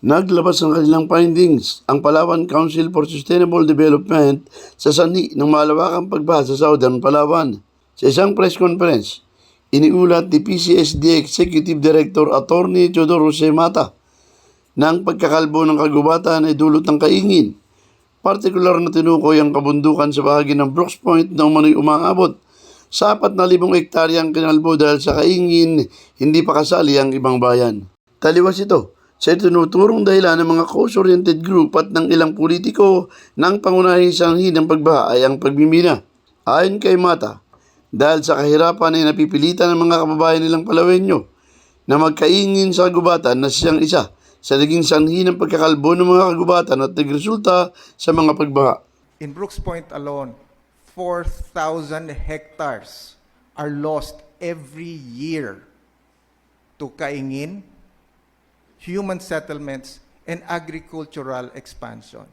Naglabas ng kanilang findings ang Palawan Council for Sustainable Development sa sanhi ng malawakang pagbaha sa Southern Palawan. Sa isang press conference, iniulat ni PCSD Executive Director Attorney Teodoro C. Mata na ang pagkakalbo ng kagubatan ay dulot ng kaingin. Partikular na tinukoy ang kabundukan sa bahagi ng Brooks Point na umano'y umaabot sa 4,000 hektaryang kinalbo dahil sa kaingin, hindi pa kasali ang ibang bayan. Taliwas ito sa tinuturong dahilan ng mga cause-oriented group at ng ilang politiko ng pangunahing sanhi ng pagbaha ay ang pagmimina. Ayon kay Mata, dahil sa kahirapan ay napipilitan ng mga kababayan nilang Palawenyo na magkaingin sa kagubatan na siyang isa sa naging sanhi ng pagkakalbo ng mga kagubatan at nagresulta sa mga pagbaha. In Brooks Point alone, 4,000 hectares are lost every year to kaingin, human settlements, and agricultural expansion.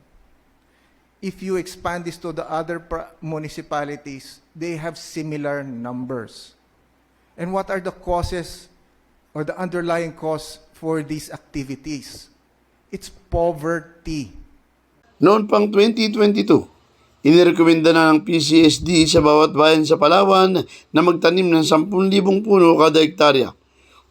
If you expand this to the other municipalities, they have similar numbers. And what are the causes or the underlying cause for these activities? It's poverty. Noon pang 2022, inirekomenda na ng PCSD sa bawat bayan sa Palawan na magtanim ng 10,000 puno kada hektarya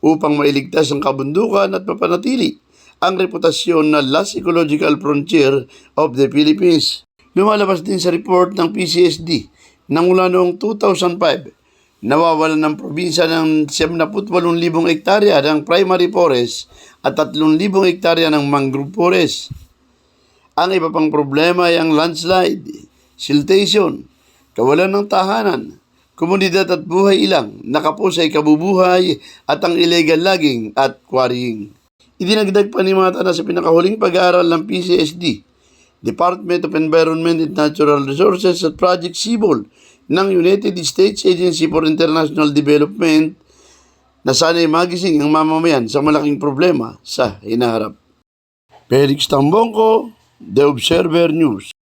upang mailigtas ang kabundukan at mapanatili ang reputasyon na last ecological frontier of the Philippines. Lumalabas din sa report ng PCSD na mula noong 2005, nawawalan ng probinsya ng 78,000 hektarya ng primary forest at 3,000 hektarya ng mangrove forest. Ang iba pang problema ay ang landslide, siltation, kawalan ng tahanan, komunidad at buhay ilang, nakapusay kabubuhay at ang illegal logging at quarrying. Idinagdag pa ni Mata na sa pinakahuling pag-aaral ng PCSD, Department of Environment and Natural Resources at Project Sibol ng United States Agency for International Development na sana'y magising ang mamamayan sa malaking problema sa hinaharap. Felix Tambongko, The Observer News.